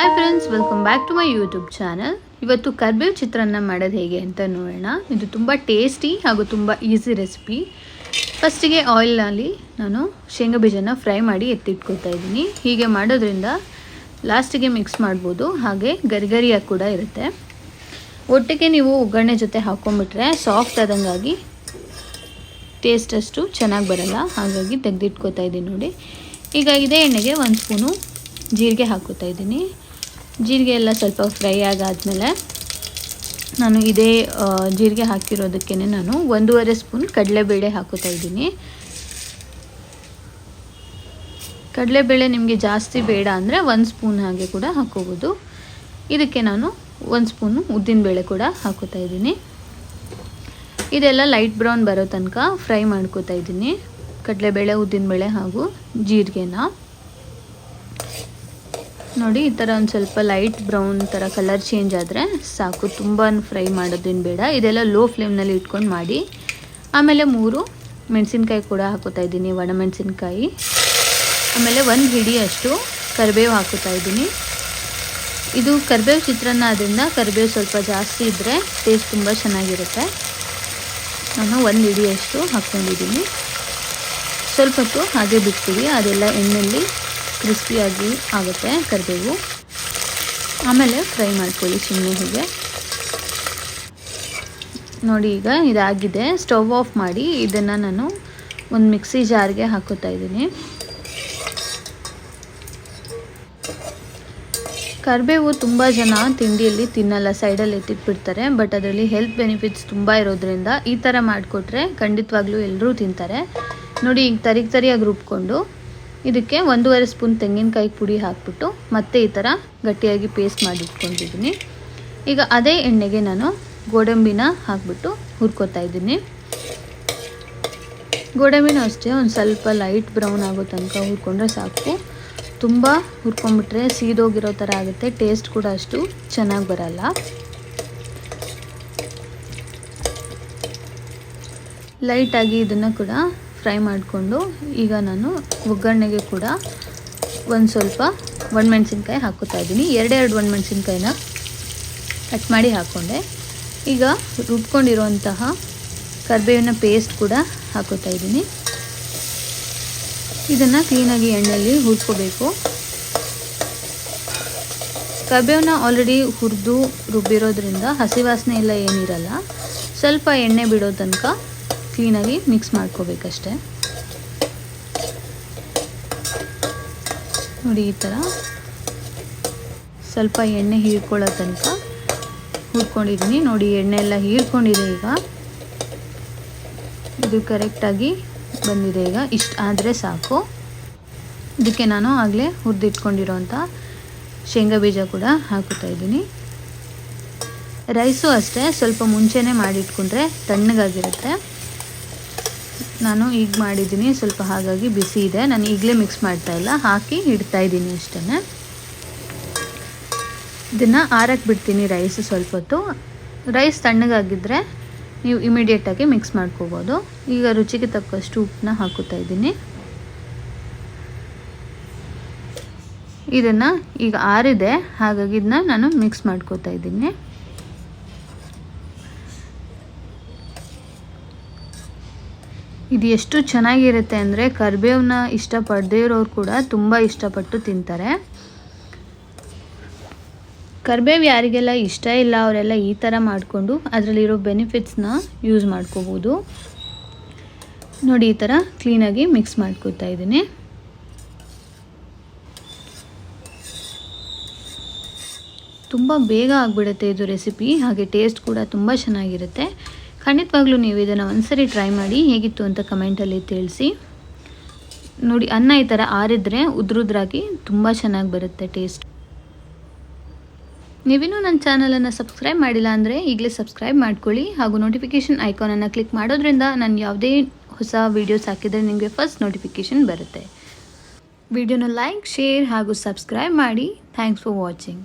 Hi friends welcome back to my YouTube channel ಇವತ್ತು ಕರ್ಬೇವು ಚಿತ್ರಾನ್ನ ಮಾಡೋದು ಹೇಗೆ ಅಂತ ನೋಡೋಣ. ಇದು ತುಂಬ ಟೇಸ್ಟಿ ಹಾಗೂ ತುಂಬ ಈಸಿ ರೆಸಿಪಿ ಫಸ್ಟಿಗೆ ಆಯಿಲ್ನಲ್ಲಿ ನಾನು ಶೇಂಗಾ ಬೀಜನ ಫ್ರೈ ಮಾಡಿ ಎತ್ತಿಟ್ಕೊತಾ ಇದ್ದೀನಿ. ಹೀಗೆ ಮಾಡೋದ್ರಿಂದ ಲಾಸ್ಟಿಗೆ ಮಿಕ್ಸ್ ಮಾಡ್ಬೋದು, ಹಾಗೆ ಗರಿಗರಿಯಾಗಿ ಕೂಡ ಇರುತ್ತೆ. ಒಟ್ಟಿಗೆ ನೀವು ಒಗ್ಗರಣೆ ಜೊತೆ ಹಾಕ್ಕೊಂಬಿಟ್ರೆ ಸಾಫ್ಟ್ ಆದಂಗಾಗಿ ಟೇಸ್ಟ್ ಅಷ್ಟು ಚೆನ್ನಾಗಿ ಬರಲ್ಲ. ಹಾಗಾಗಿ ತೆಗೆದಿಟ್ಕೋತಾ ಇದ್ದೀನಿ ನೋಡಿ. ಈಗ ಇದೇ ಎಣ್ಣೆಗೆ ಒಂದು ಸ್ಪೂನು ಜೀರಿಗೆ ಹಾಕೋತಾ ಇದ್ದೀನಿ. ಜೀರಿಗೆ ಎಲ್ಲ ಸ್ವಲ್ಪ ಫ್ರೈ ಆಗಾದಮೇಲೆ ನಾನು ಇದೇ ಜೀರಿಗೆ ಹಾಕಿರೋದಕ್ಕೇ ನಾನು ಒಂದೂವರೆ ಸ್ಪೂನ್ ಕಡಲೆಬೇಳೆ ಹಾಕೋತಾ ಇದ್ದೀನಿ. ಕಡಲೆಬೇಳೆ ನಿಮಗೆ ಜಾಸ್ತಿ ಬೇಡ ಅಂದರೆ ಒಂದು ಸ್ಪೂನ್ ಹಾಗೆ ಕೂಡ ಹಾಕೋಬೋದು. ಇದಕ್ಕೆ ನಾನು ಒಂದು ಸ್ಪೂನು ಉದ್ದಿನಬೇಳೆ ಕೂಡ ಹಾಕೋತಾ ಇದ್ದೀನಿ. ಇದೆಲ್ಲ ಲೈಟ್ ಬ್ರೌನ್ ಬರೋ ತನಕ ಫ್ರೈ ಮಾಡ್ಕೋತಾ ಇದ್ದೀನಿ. ಕಡಲೆಬೇಳೆ ಉದ್ದಿನಬೇಳೆ ಹಾಗೂ ಜೀರಿಗೆನ. ನೋಡಿ, ಈ ಥರ ಒಂದು ಸ್ವಲ್ಪ ಲೈಟ್ ಬ್ರೌನ್ ಥರ ಕಲರ್ ಚೇಂಜ್ ಆದರೆ ಸಾಕು. ತುಂಬ ಫ್ರೈ ಮಾಡೋದೇನು ಬೇಡ. ಇದೆಲ್ಲ ಲೋ ಫ್ಲೇಮ್ನಲ್ಲಿ ಇಟ್ಕೊಂಡು ಮಾಡಿ. ಆಮೇಲೆ ಮೂರು ಮೆಣಸಿನ್ಕಾಯಿ ಕೂಡ ಹಾಕೋತಾ ಇದ್ದೀನಿ ಒಣಮೆಣಸಿನ್ಕಾಯಿ ಆಮೇಲೆ ಒಂದು ಹಿಡಿಯಷ್ಟು ಕರಿಬೇವು ಹಾಕೋತಾ ಇದ್ದೀನಿ. ಇದು ಕರಿಬೇವು ಚಿತ್ರಾನ್ನ ಆದ್ದರಿಂದ ಕರಿಬೇವು ಸ್ವಲ್ಪ ಜಾಸ್ತಿ ಇದ್ದರೆ ಟೇಸ್ಟ್ ತುಂಬ ಚೆನ್ನಾಗಿರುತ್ತೆ. ನಾನು ಒಂದು ಹಿಡಿಯಷ್ಟು ಹಾಕ್ಕೊಂಡಿದ್ದೀನಿ ಸ್ವಲ್ಪ ಹೊತ್ತು ಹಾಗೆ ಬಿಡ್ತೀವಿ ಅದೆಲ್ಲ ಎಣ್ಣೆಯಲ್ಲಿ ಕ್ರಿಸ್ಪಿಯಾಗಿ ಆಗುತ್ತೆ ಕರಿಬೇವು. ಆಮೇಲೆ ಫ್ರೈ ಮಾಡ್ಕೊಳ್ಳಿ ಚಿಮ್ಮಿ ಹೀಗೆ. ನೋಡಿ ಈಗ ಇದಾಗಿದೆ. ಸ್ಟವ್ ಆಫ್ ಮಾಡಿ ಇದನ್ನು ನಾನು ಒಂದು ಮಿಕ್ಸಿ ಜಾರ್ಗೆ ಹಾಕೋತಾ ಇದ್ದೀನಿ. ಕರಿಬೇವು ತುಂಬ ಜನ ತಿಂಡಿಯಲ್ಲಿ ತಿನ್ನಲ್ಲ, ಸೈಡಲ್ಲಿ ಎತ್ತಿಟ್ಬಿಡ್ತಾರೆ ಬಟ್ ಅದರಲ್ಲಿ ಹೆಲ್ತ್ ಬೆನಿಫಿಟ್ಸ್ ತುಂಬ ಇರೋದ್ರಿಂದ ಈ ಥರ ಮಾಡಿಕೊಟ್ರೆ ಖಂಡಿತವಾಗ್ಲೂ ಎಲ್ಲರೂ ತಿಂತಾರೆ. ನೋಡಿ ಈಗ ತರಿಗ್ ತರಿಯಾಗಿ ರುಬ್ಕೊಂಡು ಇದಕ್ಕೆ ಒಂದೂವರೆ ಸ್ಪೂನ್ ತೆಂಗಿನಕಾಯಿ ಪುಡಿ ಹಾಕ್ಬಿಟ್ಟು ಮತ್ತೆ ಈ ಥರ ಗಟ್ಟಿಯಾಗಿ ಪೇಸ್ಟ್ ಮಾಡಿಟ್ಕೊಂಡಿದ್ದೀನಿ. ಈಗ ಅದೇ ಎಣ್ಣೆಗೆ ನಾನು ಗೋಡಂಬಿನ ಹಾಕ್ಬಿಟ್ಟು ಹುರ್ಕೋತಾ ಇದ್ದೀನಿ. ಗೋಡಂಬಿನೂ ಅಷ್ಟೇ, ಒಂದು ಸ್ವಲ್ಪ ಲೈಟ್ ಬ್ರೌನ್ ಆಗೋ ತನಕ ಹುರ್ಕೊಂಡ್ರೆ ಸಾಕು. ತುಂಬ ಹುರ್ಕೊಂಡ್ಬಿಟ್ರೆ ಸೀದೋಗಿರೋ ಥರ ಆಗುತ್ತೆ ಟೇಸ್ಟ್ ಕೂಡ ಅಷ್ಟು ಚೆನ್ನಾಗಿ ಬರಲ್ಲ. ಲೈಟಾಗಿ ಇದನ್ನು ಕೂಡ ಫ್ರೈ ಮಾಡಿಕೊಂಡು ಈಗ ನಾನು ಒಗ್ಗರಣೆಗೆ ಕೂಡ ಒಂದು ಸ್ವಲ್ಪ ಒಣಮೆಣ್ಸಿನ್ಕಾಯಿ ಹಾಕೋತಾ ಇದ್ದೀನಿ. ಎರಡೆರಡು ಒಣಮೆಣ್ಸಿನ್ಕಾಯಿನ ಕಟ್ ಮಾಡಿ ಹಾಕ್ಕೊಂಡೆ ಈಗ ರುಬ್ಕೊಂಡಿರುವಂತಹ ಕರಿಬೇವಿನ ಪೇಸ್ಟ್ ಕೂಡ ಹಾಕೋತಾ ಇದ್ದೀನಿ. ಇದನ್ನು ಕ್ಲೀನಾಗಿ ಎಣ್ಣೆಯಲ್ಲಿ ಹುರ್ಕೋಬೇಕು. ಕರಿಬೇವನ್ನ ಆಲ್ರೆಡಿ ಹುರಿದು ರುಬ್ಬಿರೋದ್ರಿಂದ ಹಸಿ ವಾಸನೆ ಎಲ್ಲ ಏನಿರಲ್ಲ, ಸ್ವಲ್ಪ ಎಣ್ಣೆ ಬಿಡೋ ತನಕ ಕ್ಲೀನಾಗಿ ಮಿಕ್ಸ್ ಮಾಡ್ಕೋಬೇಕಷ್ಟೆ. ನೋಡಿ ಈ ಥರ ಸ್ವಲ್ಪ ಎಣ್ಣೆ ಹೀರ್ಕೊಳ್ಳೋ ತನಕ ಹುರ್ಕೊಂಡಿದ್ದೀನಿ. ನೋಡಿ ಎಣ್ಣೆ ಎಲ್ಲ ಹೀರ್ಕೊಂಡಿದೆ ಈಗ. ಇದು ಕರೆಕ್ಟಾಗಿ ಬಂದಿದೆ ಈಗ. ಇಷ್ಟು ಆದರೆ ಸಾಕು. ಇದಕ್ಕೆ ನಾನು ಆಗಲೇ ಹುರಿದಿಟ್ಕೊಂಡಿರೋಂಥ ಶೇಂಗಾ ಬೀಜ ಕೂಡ ಹಾಕುತ್ತಾ ಇದ್ದೀನಿ. ರೈಸು ಅಷ್ಟೇ, ಸ್ವಲ್ಪ ಮುಂಚೆನೇ ಮಾಡಿಟ್ಕೊಂಡ್ರೆ ತಣ್ಣಗಾಗಿರುತ್ತೆ. ನಾನು ಈಗ ಮಾಡಿದ್ದೀನಿ, ಸ್ವಲ್ಪ ಹಾಗಾಗಿ ಬಿಸಿ ಇದೆ. ನಾನು ಈಗಲೇ ಮಿಕ್ಸ್ ಮಾಡ್ತಾ ಇಲ್ಲ. ಹಾಕಿ ಇಡ್ತಾ ಇದ್ದೀನಿ ಅಷ್ಟೇ ಇದನ್ನು ಆರಕ್ಕೆ ಬಿಡ್ತೀನಿ ರೈಸ್ ಸ್ವಲ್ಪ ಹೊತ್ತು. ರೈಸ್ ತಣ್ಣಗಾಗಿದ್ದರೆ ನೀವು ಇಮಿಡಿಯೇಟಾಗಿ ಮಿಕ್ಸ್ ಮಾಡ್ಕೋಬೋದು. ಈಗ ರುಚಿಗೆ ತಕ್ಕಷ್ಟು ಉಪ್ಪನ್ನ ಹಾಕುತ್ತಾ ಇದ್ದೀನಿ. ಇದನ್ನು ಈಗ ಆರಿದೆ. ಹಾಗಾಗಿ ಇದನ್ನ ನಾನು ಮಿಕ್ಸ್ ಮಾಡ್ಕೋತಾ ಇದ್ದೀನಿ. ಇದು ಎಷ್ಟು ಚೆನ್ನಾಗಿರುತ್ತೆ ಅಂದರೆ ಕರಿಬೇವನ್ನ ಇಷ್ಟಪಡದೇ ಇರೋರು ಕೂಡ ತುಂಬ ಇಷ್ಟಪಟ್ಟು ತಿಂತಾರೆ. ಕರ್ಬೇವು ಯಾರಿಗೆಲ್ಲ ಇಷ್ಟ ಇಲ್ಲ ಅವರೆಲ್ಲ ಈ ಥರ ಮಾಡಿಕೊಂಡು ಅದರಲ್ಲಿರೋ ಬೆನಿಫಿಟ್ಸ್ನ ಯೂಸ್ ಮಾಡ್ಕೋಬೋದು. ನೋಡಿ ಈ ಥರ ಕ್ಲೀನಾಗಿ ಮಿಕ್ಸ್ ಮಾಡ್ಕೋತಾ ಇದ್ದೀನಿ. ತುಂಬ ಬೇಗ ಆಗಿಬಿಡುತ್ತೆ ಇದು ರೆಸಿಪಿ ಹಾಗೆ ಟೇಸ್ಟ್ ಕೂಡ ತುಂಬ ಚೆನ್ನಾಗಿರುತ್ತೆ. ಖಂಡಿತವಾಗ್ಲೂ ನೀವು ಇದನ್ನು ಒಂದ್ಸರಿ ಟ್ರೈ ಮಾಡಿ ಹೇಗಿತ್ತು ಅಂತ ಕಮೆಂಟಲ್ಲಿ ತಿಳಿಸಿ. ನೋಡಿ, ಅನ್ನ ಈ ಥರ ಆರಿದ್ರೆ ಉದ್ರುದ್ರಾಗಿ ತುಂಬ ಚೆನ್ನಾಗಿ ಬರುತ್ತೆ ಟೇಸ್ಟ್ ನೀವಿನ್ನೂ ನನ್ನ ಚಾನಲನ್ನು ಸಬ್ಸ್ಕ್ರೈಬ್ ಮಾಡಿಲ್ಲ ಅಂದರೆ ಈಗಲೇ ಸಬ್ಸ್ಕ್ರೈಬ್ ಮಾಡ್ಕೊಳ್ಳಿ. ಹಾಗೂ ನೋಟಿಫಿಕೇಷನ್ ಐಕಾನನ್ನು ಕ್ಲಿಕ್ ಮಾಡೋದ್ರಿಂದ ನಾನು ಯಾವುದೇ ಹೊಸ ವೀಡಿಯೋಸ್ ಹಾಕಿದರೆ ನಿಮಗೆ ಫಸ್ಟ್ ನೋಟಿಫಿಕೇಷನ್ ಬರುತ್ತೆ. ವಿಡಿಯೋನ ಲೈಕ್ ಶೇರ್ ಹಾಗೂ ಸಬ್ಸ್ಕ್ರೈಬ್ ಮಾಡಿ. Thanks for watching